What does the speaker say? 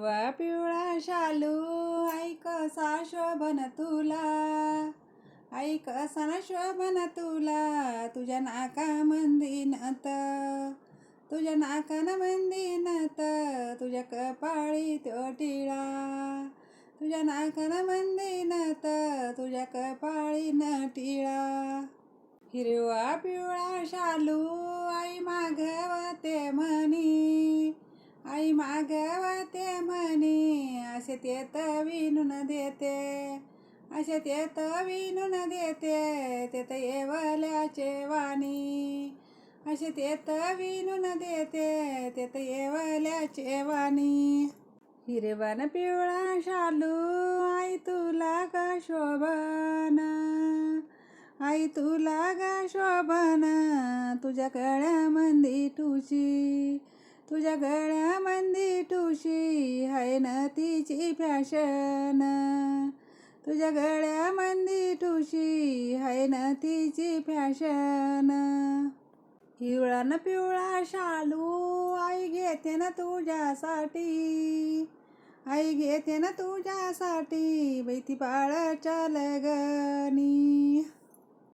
हिरवा पिवळा शालू ऐक असा शोभन तुला? ऐक कसा शोभन तुला? तुझ्या नाका मंदिनत तुझ्या नाकान मंदिनत तुझ्या कपाळी तो टिळा. तुझ्या नाकान मंदिनात तुझ्या कपाळी न टिळा. हिरवा पिवळा शालू आई मागवते म्हणी. आई ते म्हणी असे ते विनून देते. असे ते विनून देते ते तर येवल्याचे वाणी. असे ते विनून देते ते तर येवल्याचे वाणी. हिरवान पिवळा शालू आई तुला का शोभन. आई तुला का शोभन तुझ्या गळ्यामंदी तुझी. तुझ्या गळ्यामंदी न तिची फॅशन तुझ्या गळ्यामंदी ठुशी हाय न तिची फॅशन. हिवळा न पिवळा शालू आई घेते ना तुझ्यासाठी. आई घेते ना तुझ्यासाठी बैती चाल लगनी.